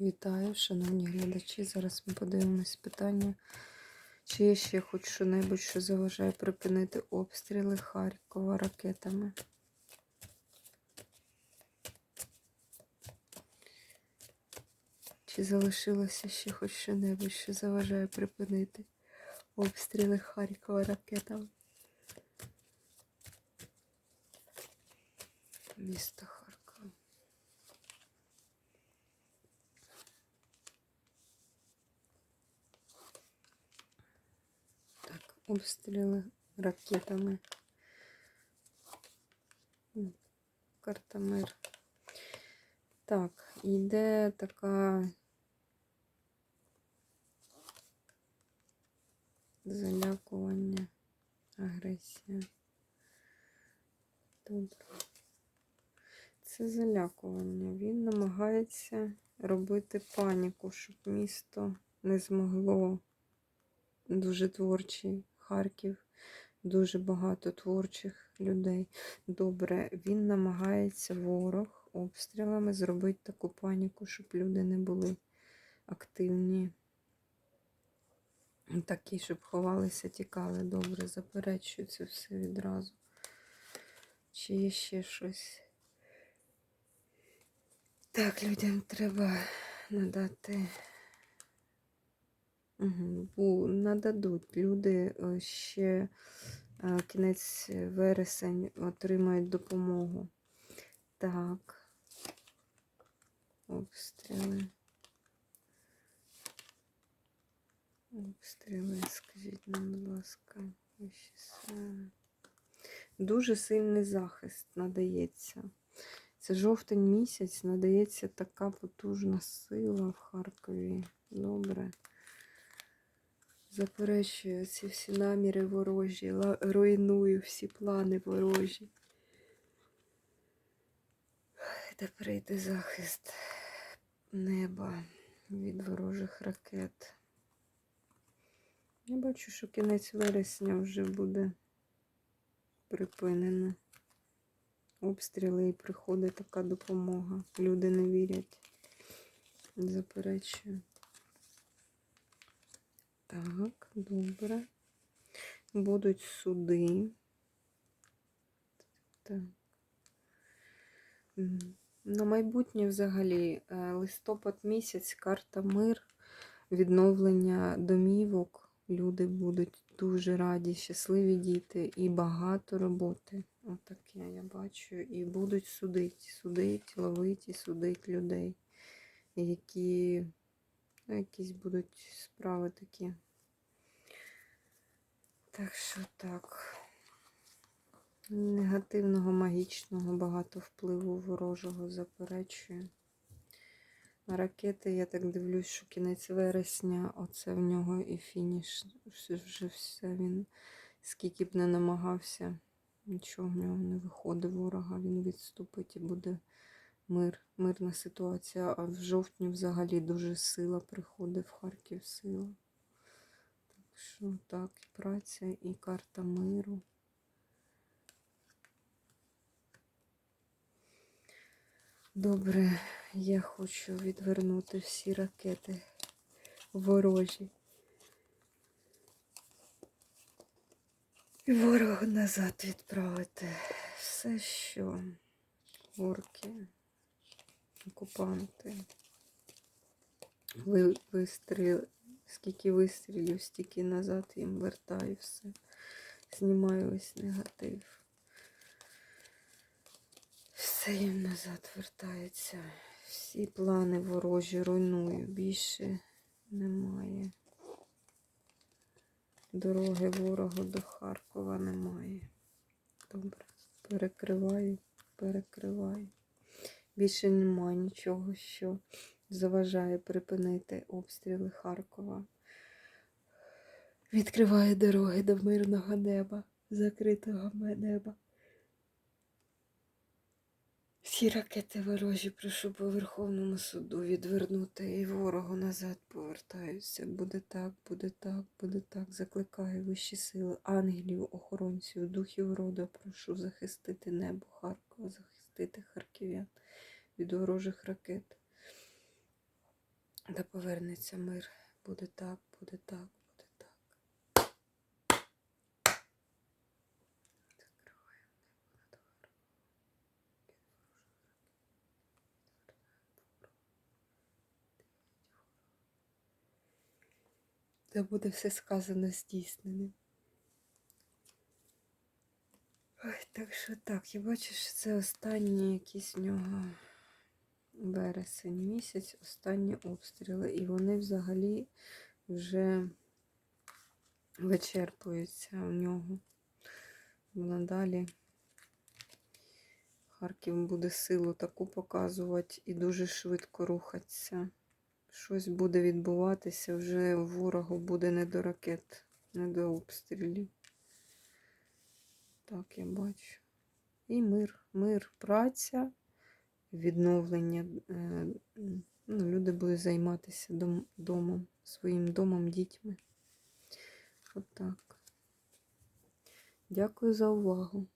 Вітаю, шановні глядачі. Зараз ми подивимось питання, чи є ще хоч що-небудь, що заважає припинити обстріли Харкова ракетами. Чи залишилося ще хоч що-небудь, що заважає припинити обстріли Харкова ракетами? Місто Харкова. Так, обстріли ракетами. Карта мир. Так, йде така залякування, агресія. Добре. Це залякування. Він намагається робити паніку, щоб місто не змогло дуже творчий Харків, дуже багато творчих людей. Добре, він намагається ворог обстрілами зробити таку паніку, щоб люди не були активні. Такі, щоб ховалися, тікали. Добре, заперечую це все відразу. Чи є ще щось? Так, людям треба надати. Угу. Нададуть. Люди е, ще е, кінець вересень отримають допомогу. Так. Обстріли. Обстріли, скажіть нам, будь ласка. Дуже сильний захист надається. Це жовтень місяць надається така потужна сила в Харкові. Добре. Заперечую ці всі наміри ворожі, руйную всі плани ворожі. Де прийде захист неба від ворожих ракет. Я бачу, що кінець вересня вже буде припинено. Обстріли і приходить така допомога. Люди не вірять. Заперечую. Так, добре. Будуть суди. Так. На майбутнє взагалі е, листопад місяць, карта мир, відновлення домівок. Люди будуть дуже раді, щасливі діти і багато роботи. Отаке я бачу. І будуть судити, судить, ловити, судить людей, які ну, якісь будуть справи такі. Так що так. Негативного, магічного, багато впливу ворожого заперечує. Ракети, я так дивлюсь, що кінець вересня, оце в нього і фініш. Вже все він, скільки б не намагався, нічого в нього не виходить ворога, він відступить і буде мир, мирна ситуація. А в жовтні взагалі дуже сила приходить в Харків сила. Так що так, і праця, і карта миру. Добре, я хочу відвернути всі ракети ворожі. І ворогу назад відправити. Все, що орки, окупанти. Ви, вистріл, скільки вистрілів, стільки назад їм вертаю все. Знімаю ось негатив. Все їм назад вертається. Всі плани ворожі руйную. Більше немає. Дороги ворогу до Харкова немає. Добре. Перекриваю, перекриваю. Більше немає нічого, що заважає припинити обстріли Харкова. Відкриває дороги до мирного неба, закритого неба. Всі ракети ворожі прошу по Верховному суду відвернути і ворогу назад повертаюся. Буде так, буде так, буде так. Закликаю вищі сили, ангелів, охоронців, духів роду. Прошу захистити небо Харкова, захистити харків'ян від ворожих ракет. Та повернеться мир. Буде так, буде так, буде так. Закриваємо небо над горою. Та буде все сказано здійсненим. Ой, так що так, я бачу, що це останні якісь в нього вересень місяць, останні обстріли. І вони взагалі вже вичерпуються у нього. Бо надалі Харків буде силу таку показувати і дуже швидко рухатися. Щось буде відбуватися, вже ворогу буде не до ракет, не до обстрілів. Так, я бачу. І мир, мир, праця, відновлення. е, Ну, люди будуть займатися дом, домом, своїм домом, дітьми. От так. Дякую за увагу.